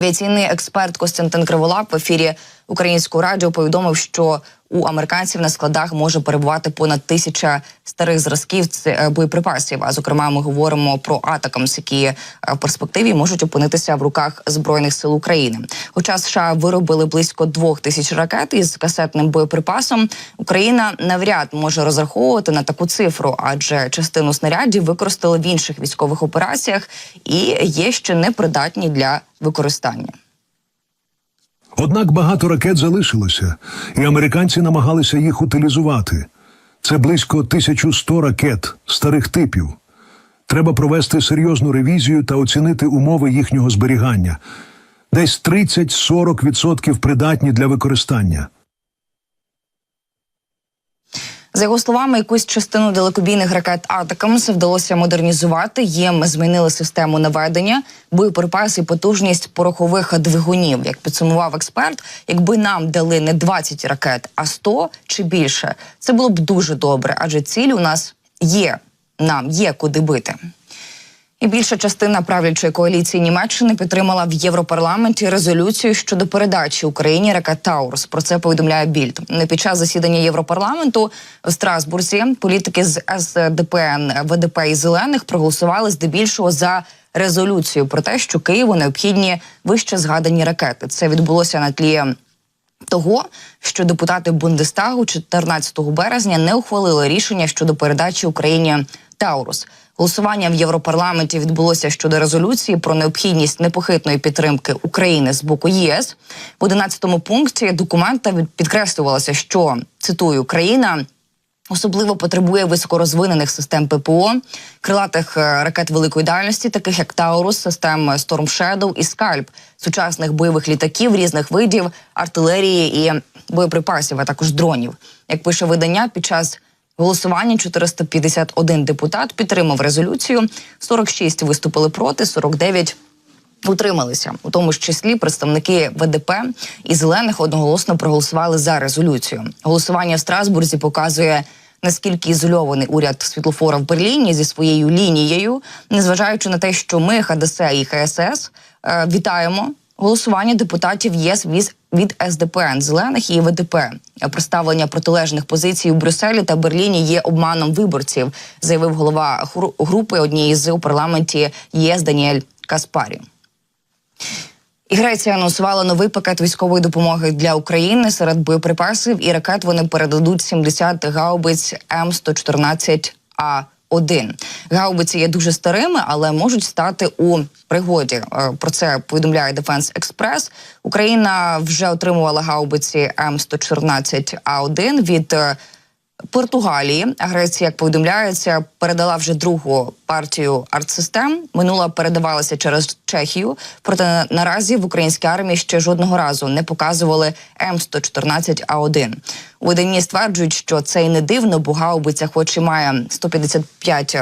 Авіаційний експерт Костянтин Криволап в ефірі українського радіо повідомив, що у американців на складах може перебувати понад тисяча старих зразків е, боєприпасів. А зокрема, ми говоримо про атакамс, які е, в перспективі можуть опинитися в руках збройних сил України. Хоча США виробили близько двох тисяч ракет із касетним боєприпасом, Україна навряд може розраховувати на таку цифру, адже частину снарядів використали в інших військових операціях і є ще непридатні для використання. Однак багато ракет залишилося, і американці намагалися їх утилізувати. Це близько 1100 ракет старих типів. Треба провести серйозну ревізію та оцінити умови їхнього зберігання. Десь 30-40% придатні для використання. За його словами, якусь частину далекобійних ракет Атакамс вдалося модернізувати. Їм змінили систему наведення, боєприпаси потужність порохових двигунів. Як підсумував експерт, якби нам дали не 20 ракет, а 100 чи більше, це було б дуже добре, адже ціль у нас є. Нам є куди бити. І більша частина правлячої коаліції Німеччини підтримала в Європарламенті резолюцію щодо передачі Україні ракет Таурус. Про це повідомляє Більд. Не під час засідання Європарламенту в Страсбурзі політики з СДПН, ВДП і зелених проголосували здебільшого за резолюцію про те, що Києву необхідні вище згадані ракети. Це відбулося на тлі того, що депутати Бундестагу 14 березня не ухвалили рішення щодо передачі Україні Таурус. Голосування в Європарламенті відбулося щодо резолюції про необхідність непохитної підтримки України з боку ЄС. В 11 пункті документа підкреслювалося, що цитую країна. Особливо потребує високорозвинених систем ППО, крилатих е, ракет великої дальності, таких як Таурус, систем Storm Shadow і Скальп, сучасних бойових літаків різних видів, артилерії і боєприпасів, а також дронів. Як пише видання, під час голосування 451 депутат підтримав резолюцію, 46 виступили проти, 49 Утрималися у тому ж числі представники ВДП і зелених одноголосно проголосували за резолюцію. Голосування в Страсбурзі показує наскільки ізольований уряд світлофора в Берліні зі своєю лінією, незважаючи на те, що ми ХДС і ХСС е, вітаємо голосування депутатів ЄС від, від СДПН зелених і ВДП. Представлення протилежних позицій у Брюсселі та Берліні є обманом виборців, заявив голова групи однієї з у парламенті ЄС Даніель Каспарі. І Греція анонсувала новий пакет військової допомоги для України серед боєприпасів і ракет. Вони передадуть 70 гаубиць М 114 А. 1 гаубиці є дуже старими, але можуть стати у пригоді. Е, Про це повідомляє Defense Express. Україна вже отримувала гаубиці М 114 А 1 від е, Португалії. агресія як повідомляється, передала вже другу партію артсистем. Минула передавалася через Чехію. Проте наразі в українській армії ще жодного разу не показували М 114 А 1 У стверджують, що це й не дивно, бо гаубиця, хоч і має 155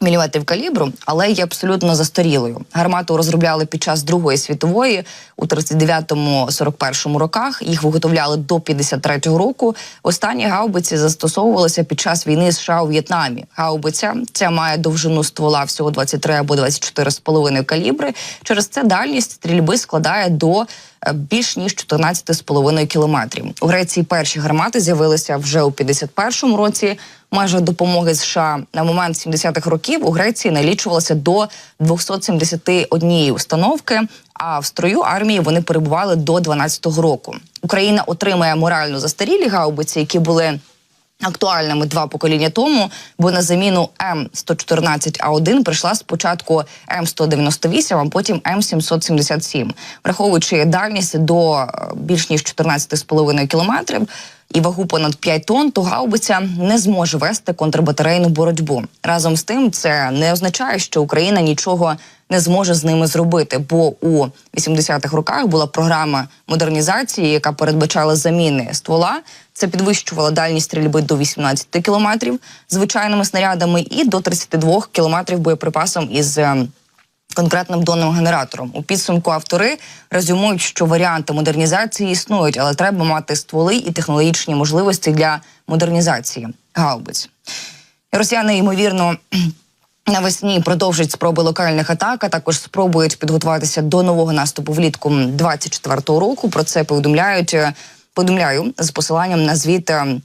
міліметрів калібру, але є абсолютно застарілою. Гармату розробляли під час Другої світової у 39-41 роках. Їх виготовляли до 53-го року. Останні гаубиці застосовувалися під час війни США у В'єтнамі. Гаубиця ця має довжину ствола всього 23 або 24,5 калібри. Через це дальність стрільби складає до більш ніж 14,5 кілометрів. У Греції перші гармати з'явилися вже у 51-му році. Майже допомоги США на момент 70-х років у Греції налічувалося до 271 установки. А в строю армії вони перебували до 12-го року. Україна отримає морально застарілі гаубиці, які були актуальними два покоління тому, бо на заміну М114А1 прийшла спочатку М198, а потім М777. Враховуючи дальність до е, більш ніж 14,5 кілометрів і вагу понад 5 тонн, то гаубиця не зможе вести контрбатарейну боротьбу. Разом з тим, це не означає, що Україна нічого не зможе з ними зробити, бо у 80-х роках була програма модернізації, яка передбачала заміни ствола. Це підвищувало дальність стрільби до 18 кілометрів звичайними снарядами і до 32 кілометрів боєприпасом із е, конкретним донним генератором. У підсумку автори резюмують, що варіанти модернізації існують, але треба мати стволи і технологічні можливості для модернізації гаубиць. Росіяни ймовірно Навесні продовжать спроби локальних атак, а також спробують підготуватися до нового наступу влітку 24-го року. Про це повідомляють. е, Повідомляю з посиланням на звіт е,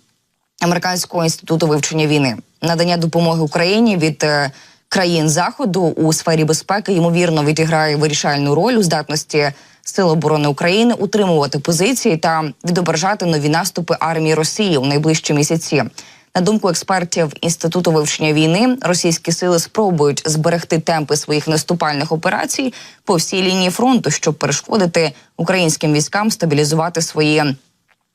Американського інституту вивчення війни. Надання допомоги Україні від е, країн заходу у сфері безпеки ймовірно відіграє вирішальну роль у здатності Сил оборони України утримувати позиції та відображати нові наступи армії Росії у найближчі місяці. На думку експертів інституту вивчення війни, російські сили спробують зберегти темпи своїх наступальних операцій по всій лінії фронту, щоб перешкодити українським військам стабілізувати свої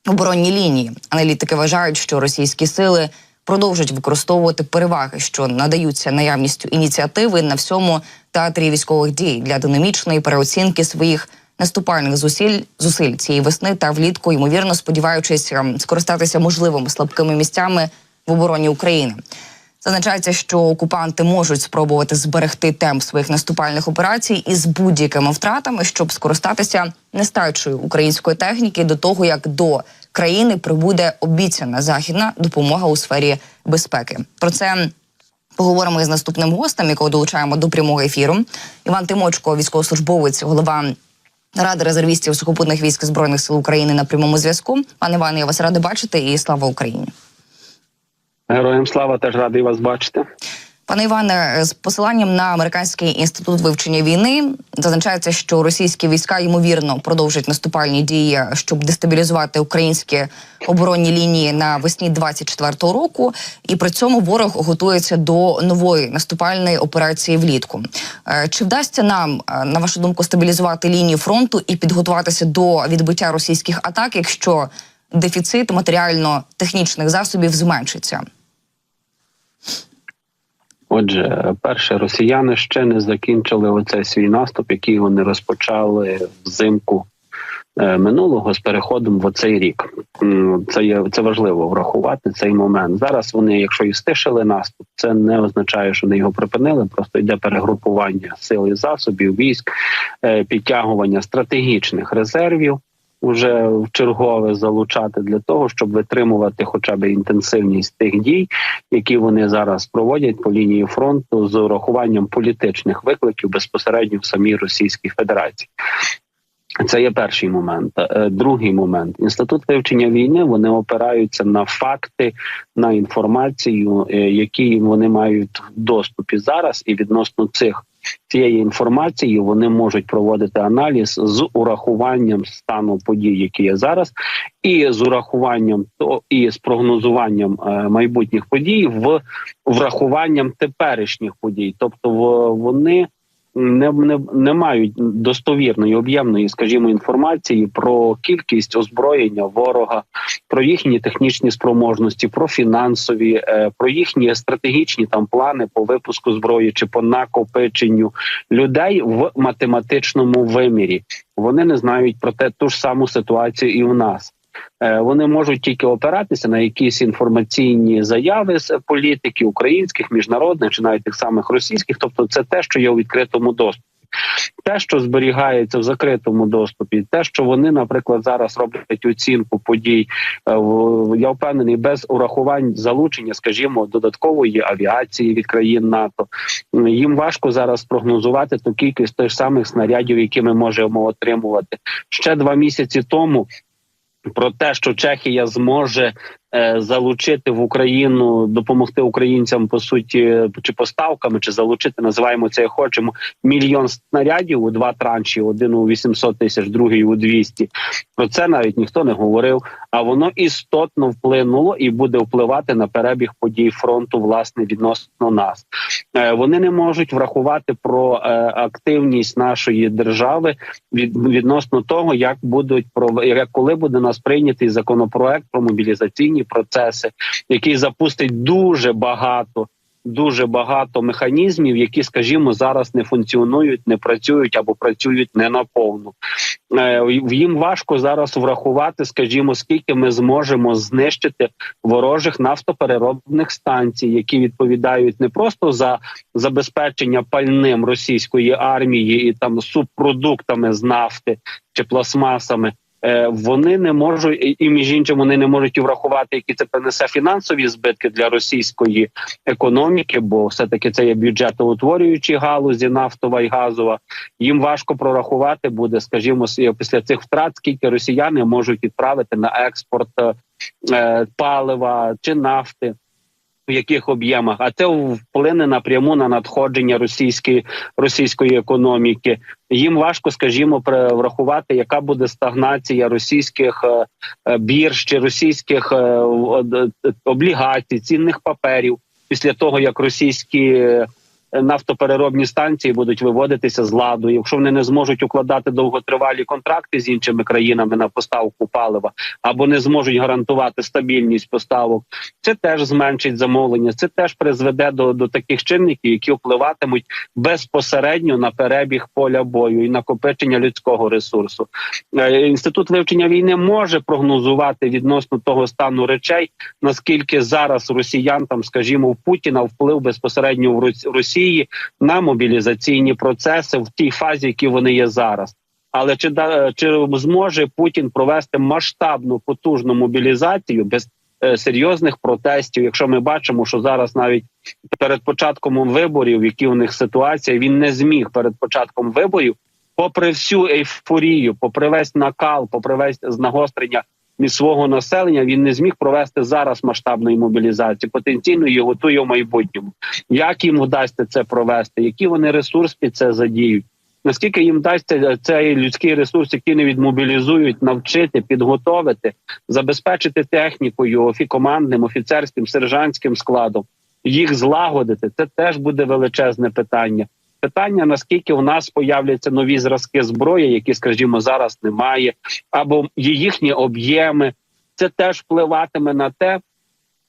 оборонні лінії. Аналітики вважають, що російські сили продовжать використовувати переваги, що надаються наявністю ініціативи на всьому театрі військових дій для динамічної переоцінки своїх наступальних зусиль зусиль цієї весни та влітку, ймовірно, сподіваючись ем, скористатися можливими слабкими місцями в обороні України. Зазначається, що окупанти можуть спробувати зберегти темп своїх наступальних операцій із будь-якими втратами, щоб скористатися нестачею української техніки до того, як до країни прибуде обіцяна західна допомога у сфері безпеки. Про це поговоримо із наступним гостем, якого долучаємо до прямого ефіру. Іван Тимочко, військовослужбовець, голова ради резервістів сухопутних військ збройних сил України на прямому зв'язку. Пане Іване, я вас рада бачити і слава Україні. Героям слава теж радий вас бачити. Пане Іване, з посиланням на американський інститут вивчення війни зазначається, що російські війська ймовірно продовжать наступальні дії, щоб дестабілізувати українські оборонні лінії на весні 24-го року, і при цьому ворог готується до нової наступальної операції влітку. Е, Чи вдасться нам, е, на вашу думку, стабілізувати лінію фронту і підготуватися до відбиття російських атак, якщо дефіцит матеріально-технічних засобів зменшиться? Отже, перше, росіяни ще не закінчили оцей свій наступ, який вони розпочали взимку е, минулого з переходом в оцей рік. Це є це важливо врахувати цей момент. Зараз вони, якщо і стишили наступ, це не означає, що вони його припинили. Просто йде перегрупування сил і засобів, військ, е, підтягування стратегічних резервів. Уже в чергове залучати для того, щоб витримувати хоча б інтенсивність тих дій, які вони зараз проводять по лінії фронту з урахуванням політичних викликів безпосередньо в самій Російській Федерації. Це є перший момент. Е, Другий момент інститут вивчення війни вони опираються на факти, на інформацію, е, які вони мають в доступі зараз, і відносно цих цієї інформації вони можуть проводити аналіз з урахуванням стану подій, які є зараз, і з урахуванням то і з прогнозуванням е, майбутніх подій в врахуванням теперішніх подій, тобто вони не, не, не мають достовірної об'ємної, скажімо, інформації про кількість озброєння ворога, про їхні технічні спроможності, про фінансові, е, про їхні стратегічні там плани по випуску зброї чи по накопиченню людей в математичному вимірі. Вони не знають про те ту ж саму ситуацію і в нас. Е, Вони можуть тільки опиратися на якісь інформаційні заяви з політиків українських, міжнародних чи навіть тих самих російських. Тобто, це те, що є у відкритому доступі. Те, що зберігається в закритому доступі, те, що вони, наприклад, зараз роблять оцінку подій, е, я впевнений, без урахувань залучення, скажімо, додаткової авіації від країн НАТО. Їм важко зараз прогнозувати ту кількість тих самих снарядів, які ми можемо отримувати ще два місяці тому. Про те, що Чехія зможе залучити в Україну, допомогти українцям по суті, чи поставками, чи залучити, називаємо це як хочемо, мільйон снарядів у два транші: один у 800 тисяч, другий у 200. Про це навіть ніхто не говорив. А воно істотно вплинуло і буде впливати на перебіг подій фронту, власне, відносно нас. Е, Вони не можуть врахувати про е, активність нашої держави від, відносно того, як будуть як коли буде нас прийнятий законопроект про мобілізаційні процеси, який запустить дуже багато. Дуже багато механізмів, які, скажімо, зараз не функціонують, не працюють або працюють не наповну. Е, Їм важко зараз врахувати, скажімо, скільки ми зможемо знищити ворожих нафтопереробних станцій, які відповідають не просто за забезпечення пальним російської армії і там субпродуктами з нафти чи пластмасами. Е, вони не можуть і- між іншим вони не можуть і врахувати, які це принесе фінансові збитки для російської економіки, бо все таки це є бюджетоутворюючі галузі, нафтова і газова. Їм важко прорахувати буде, скажімо, після цих втрат, скільки росіяни можуть відправити на експорт е, е, палива чи нафти. В яких об'ємах, а це вплине напряму на надходження російської російської економіки. Їм важко, скажімо, врахувати, яка буде стагнація російських е, е, бірж чи російських е, облігацій, цінних паперів після того, як російські нафтопереробні станції будуть виводитися з ладу. Якщо вони не зможуть укладати довготривалі контракти з іншими країнами на поставку палива або не зможуть гарантувати стабільність поставок, це теж зменшить замовлення. Це теж призведе до, до таких чинників, які впливатимуть безпосередньо на перебіг поля бою і накопичення людського ресурсу. Е, Інститут вивчення війни може прогнозувати відносно того стану речей, наскільки зараз росіян там, скажімо, в Путіна вплив безпосередньо в Рос- Росії на мобілізаційні процеси в тій фазі, які вони є зараз. Але чи да чи зможе Путін провести масштабну потужну мобілізацію без е, серйозних протестів? Якщо ми бачимо, що зараз навіть перед початком виборів, які у них ситуація, він не зміг перед початком виборів, попри всю ейфорію, попри весь накал, попри весь знагострення свого населення, він не зміг провести зараз масштабної мобілізації. Потенційно її готує в майбутньому. Як їм вдасться це провести? Які вони ресурс під це задіють? Наскільки їм вдасться цей людський ресурс, який не відмобілізують, навчити, підготовити, забезпечити технікою, командним, офіцерським, сержантським складом, їх злагодити, це теж буде величезне питання. Питання наскільки у нас появляться нові зразки зброї, які, скажімо, зараз немає, або їхні об'єми. Це теж впливатиме на те,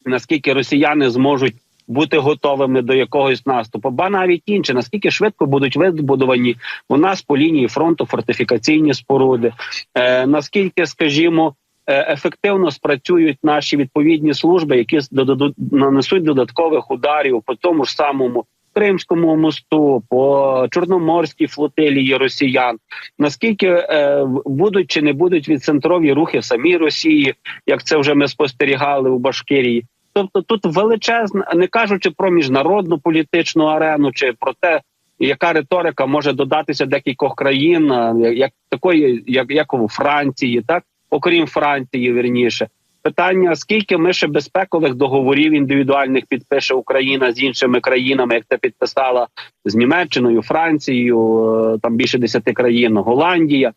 наскільки росіяни зможуть бути готовими до якогось наступу, ба навіть інше, наскільки швидко будуть вибудовані у нас по лінії фронту фортифікаційні споруди, е, наскільки, скажімо, е, ефективно спрацюють наші відповідні служби, які додадуть нанесуть додаткових ударів по тому ж самому. Кримському мосту, по Чорноморській флотилії росіян, наскільки е, будуть чи не будуть відцентрові рухи в самій Росії, як це вже ми спостерігали у Башкирії. Тобто тут величезна, не кажучи про міжнародну політичну арену, чи про те, яка риторика може додатися декількох країн, як такої, як, як у Франції, так окрім Франції, вірніше. Питання: скільки ми ще безпекових договорів індивідуальних підпише Україна з іншими країнами, як це підписала з Німеччиною, Францією, е, там більше десяти країн, Голландія.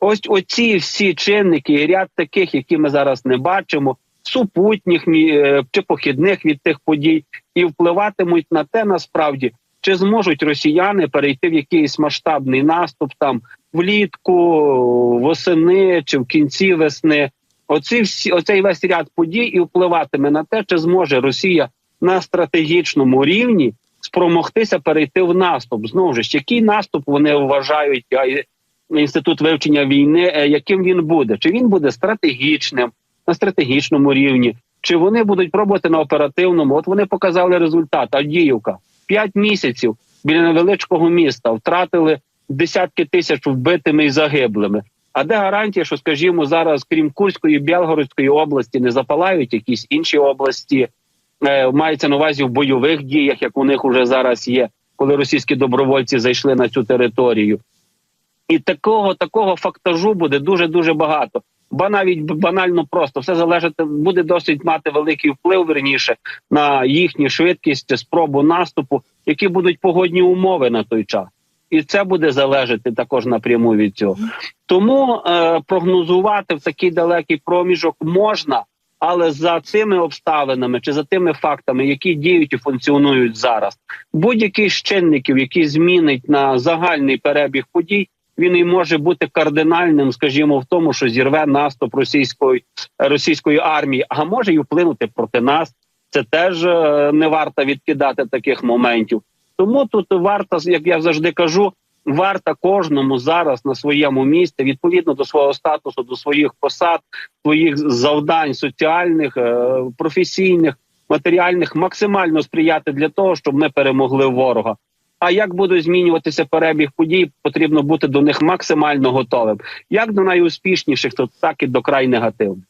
Ось оці всі чинники і ряд таких, які ми зараз не бачимо, супутніх е, чи похідних від тих подій, і впливатимуть на те, насправді, чи зможуть росіяни перейти в якийсь масштабний наступ там влітку, восени чи в кінці весни. Оці всі оцей весь ряд подій і впливатиме на те, чи зможе Росія на стратегічному рівні спромогтися перейти в наступ. Знову ж який наступ вони вважають інститут вивчення війни, е, яким він буде? Чи він буде стратегічним на стратегічному рівні? Чи вони будуть пробувати на оперативному? От вони показали результат. Авдіївка п'ять місяців біля невеличкого міста втратили десятки тисяч вбитими і загиблими. А де гарантія, що, скажімо, зараз, крім Курської Білгородської області, не запалають якісь інші області, е, мається на увазі в бойових діях, як у них уже зараз є, коли російські добровольці зайшли на цю територію. І такого такого фактажу буде дуже дуже багато. Ба навіть банально просто все залежить буде досить мати великий вплив верніше на їхню швидкість, спробу наступу, які будуть погодні умови на той час, і це буде залежати також напряму від цього. Тому е, прогнозувати в такий далекий проміжок можна, але за тими обставинами чи за тими фактами, які діють і функціонують зараз, будь-який з чинників, який змінить на загальний перебіг подій, він і може бути кардинальним, скажімо, в тому, що зірве наступ російської російської армії, а може й вплинути проти нас. Це теж е, не варто відкидати таких моментів. Тому тут варто, як я завжди кажу, варто кожному зараз на своєму місці, відповідно до свого статусу, до своїх посад, своїх завдань соціальних, е, професійних, матеріальних, максимально сприяти для того, щоб ми перемогли ворога. А як буде змінюватися перебіг подій, потрібно бути до них максимально готовим. Як до найуспішніших, то так і до край негативних.